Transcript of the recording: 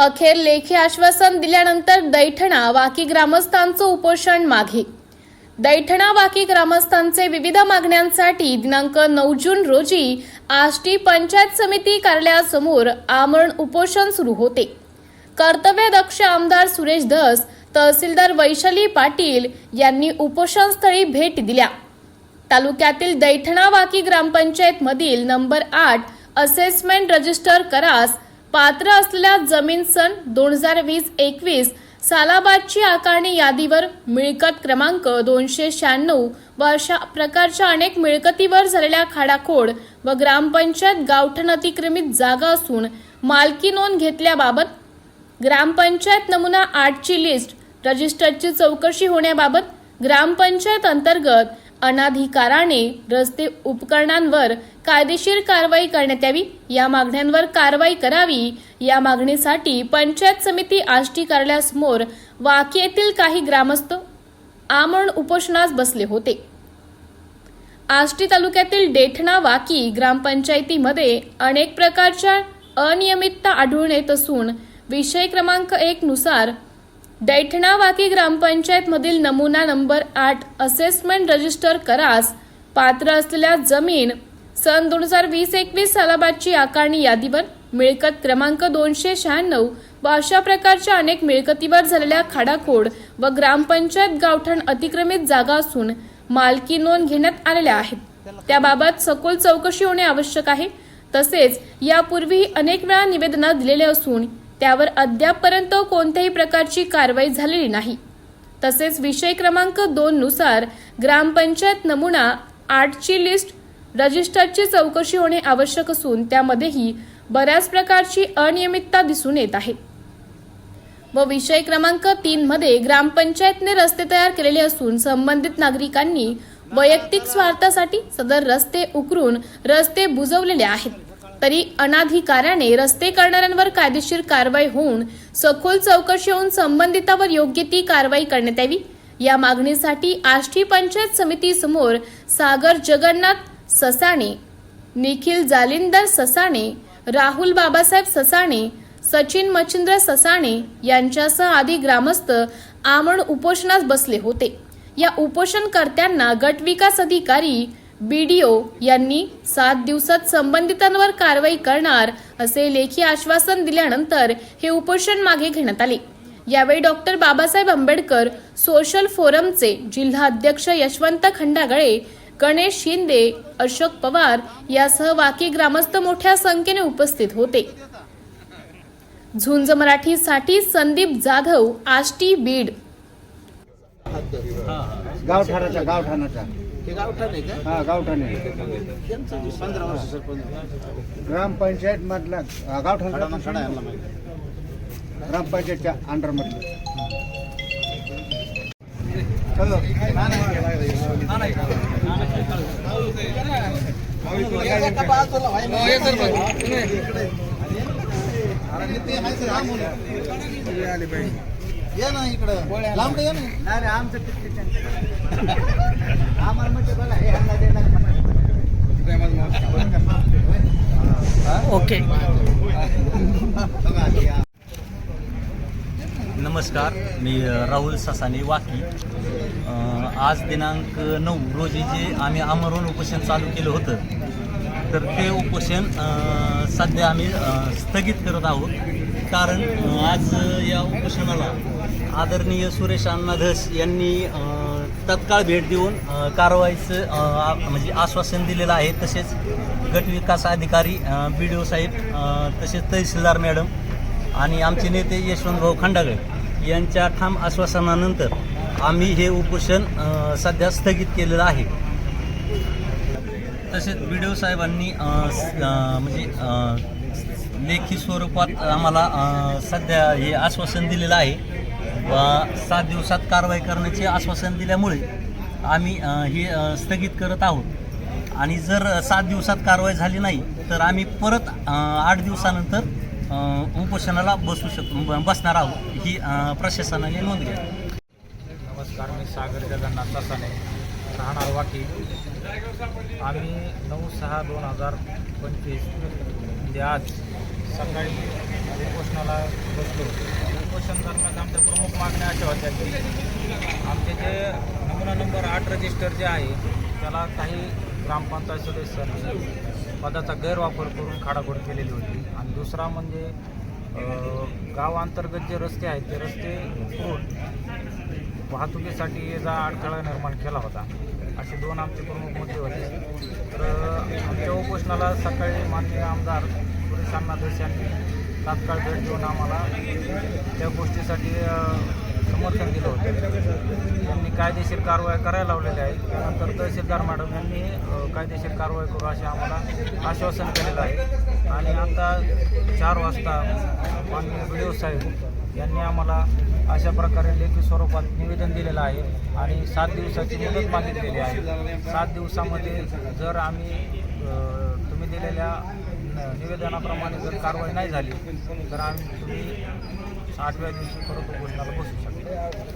अखेर लेखी आश्वासन दिल्यानंतर दैठणा वाकी ग्रामस्थांचं उपोषण मागे. दैठणा वाकी ग्रामस्थांचे विविध मागण्यांसाठी दिनांक नऊ जून रोजी आष्टी पंचायत समिती कार्यालयासमोर आमरण उपोषण सुरू होते. कर्तव्यदक्ष आमदार सुरेश धस तहसीलदार वैशाली पाटील यांनी उपोषणस्थळी भेट दिल्या. तालुक्यातील दैठणा वाकी ग्रामपंचायतमधील नंबर आठ असेसमेंट रजिस्टर करास पात्र असलेल्या जमीन सन दोन हजार वीस एकवीस सालाबादची आकारणी यादीवर मिळकत क्रमांक दोनशे शहाण्णव व अशा प्रकारच्या अनेक मिळकतीवर झालेल्या खाडाखोड व ग्रामपंचायत गावठण अतिक्रमित जागा असून मालकी नोंद घेतल्याबाबत ग्रामपंचायत नमुना आठची लिस्ट रजिस्टरची चौकशी होण्याबाबत ग्रामपंचायत अंतर्गत अनाधिकाराने रस्ते उपकरणांवर कायदेशीर कारवाई करण्यात यावी या मागण्यांवर कारवाई करावी. या मागणीसाठी पंचायत समिती आष्टी कार्यालयासमोर वाकी येथील काही ग्रामस्थ आमरण उपोषणास बसले होते. आष्टी तालुक्यातील डेठणा वाकी ग्रामपंचायतीमध्ये अनेक प्रकारच्या अनियमितता आढळून येत असून विषय क्रमांक एक नुसार दैठणा वाकी नमुना नंबर आठ असेसमेंट रजिस्टर करास पात्र असलेल्या जमीन सन दोन हजार वीस एकवीस सालाबादची आकारणी यादीवर मिळकत क्रमांक दोनशे शहाण्णव व अशा प्रकारच्या अनेक मिळकतीवर झालेल्या खाडाखोड व ग्रामपंचायत गावठण अतिक्रमित जागा असून मालकी नोंद घेण्यात आलेल्या आहेत. त्याबाबत सखोल चौकशी होणे आवश्यक आहे. तसेच यापूर्वीही अनेक वेळा निवेदनात दिलेले असून त्यावर अद्यापपर्यंत कोणत्याही प्रकारची कारवाई झालेली नाही. तसेच विषय क्रमांक दोन नुसार ग्रामपंचायत नमुना आठची लिस्ट रजिस्टरची चौकशी होणे आवश्यक असून त्यामध्येही बऱ्याच प्रकारची अनियमितता दिसून येत आहे. व विषय क्रमांक तीन मध्ये ग्रामपंचायतने रस्ते तयार केलेले असून संबंधित नागरिकांनी वैयक्तिक स्वार्थासाठी सदर रस्ते उकरून रस्ते बुजवलेले आहेत. तरी अनाधिकाराने रस्ते करणाऱ्यांवर कायदेशीर कारवाई होऊन सखोल चौकशी होऊन संबंधितावर योग्य ती कारवाई करण्यात यावी. या मागणीसाठी आष्टी पंचायत समिती समोर सागर जगन्नाथ ससाणे निखिल जालिंदर ससाणे राहुल बाबासाहेब ससाणे सचिन मच्छिंद्र ससाणे यांच्यासह आदी ग्रामस्थ आमण उपोषणास बसले होते. या उपोषणकर्त्यांना गट विकास अधिकारी बी डी ओ यांनी सात दिवसात संबंधितांवर कारवाई करणार असे लेखी आश्वासन दिल्यानंतर हे उपोषण मागे घेण्यात आले. यावेळी डॉक्टर बाबासाहेब आंबेडकर सोशल फोरमचे जिल्हा अध्यक्ष यशवंत खंडागळे गणेश शिंदे अशोक पवार यासह वाकी ग्रामस्थ मोठ्या संख्येने उपस्थित होते. झुंज मराठीसाठी संदीप जाधव आष्टी बीड. गावठाणाचा गावठाणाचा हे गावठाण आहे का? हा गावठाणे त्यांचं जे पंधरा वर्ष सरपंच ग्रामपंचायत मधला गावठाण खडा माहिती ग्रामपंचायतच्या अंडर ये ना इकडं. लांब ये ना? अरे आमचं आम्हाला म्हणजे बघा हे ह्यांना देणार ओके. नमस्कार मी राहुल ससाने वाकी. आज दिनांक नऊ रोजी जे आम्ही आमरण उपोषण चालू केलं होतं तर ते उपोषण सध्या आम्ही स्थगित करत आहोत. कारण आज या उपोषणाला आदरणीय सुरेश अण्णा धस यांनी तत्काळ भेट देऊन कारवाईचं आ- म्हणजे आश्वासन दिलेलं आहे. तसेच गटविकास अधिकारी बी डी ओ साहेब तसेच तहसीलदार मॅडम आणि आमचे नेते यशवंतभाऊ खंडागळे यांच्या ठाम आश्वासनानंतर आम्ही हे उपोषण सध्या स्थगित केलेलं आहे. तसेच बी डी ओ साहेबांनी म्हणजे लेखी स्वरूपात आम्हाला सध्या हे आश्वासन दिलेलं आहे. सात दिवसात कारवाई करण्याचे आश्वासन दिल्यामुळे आम्ही हे स्थगित करत आहोत. आणि जर सात दिवसात कारवाई झाली नाही तर आम्ही परत आठ दिवसानंतर उपोषणाला बसू शकतो ब- बसणार आहोत ही प्रशासनाने नोंद घ्या. नमस्कार मी सागर जगन्नाथ तासाने राहणार वाकी. आम्ही नऊ सहा दोन हजार पंचवीस म्हणजे आज सकाळी उपोषणाला बसलो. उपोषण दरम्यान आमच्या प्रमुख मागण्या अशा होत्या की आमचे जे नमुना नंबर आठ रजिस्टर जे आहे त्याला काही ग्रामपंचायत सदस्यांनी पदाचा गैरवापर करून खाडाखोड केलेली होती. आणि दुसरा म्हणजे गावांतर्गत जे रस्ते आहेत ते रस्ते उकरून वाहतुकीसाठी ये जा अडथळा निर्माण केला होता. असे दोन आमचे प्रमुख मुद्दे होते. तर आमच्या उपोषणाला सकाळी माननीय आमदार सुरेश अण्णा यांनी तात्काळ भेट देऊन आम्हाला त्या गोष्टीसाठी समर्थन दिलं होतं. त्यांनी कायदेशीर कारवाई करायला लावलेली आहे. त्यानंतर तहसीलदार मॅडम यांनी कायदेशीर कारवाई करू असे आम्हाला आश्वासन केलेलं आहे. आणि आता चार वाजता माननीय बी साहेब यांनी आम्हाला अशा प्रकारे लेखी स्वरूपात निवेदन दिलेलं आहे आणि सात दिवसाची मुदत मागितलेली आहे. सात दिवसामध्ये जर आम्ही तुम्ही दिलेल्या निवेदनाप्रमाणे जर कारवाई नाही झाली तर आम्ही तुम्ही आठव्या दिवशी परत बोलण्याला बसू शकतो.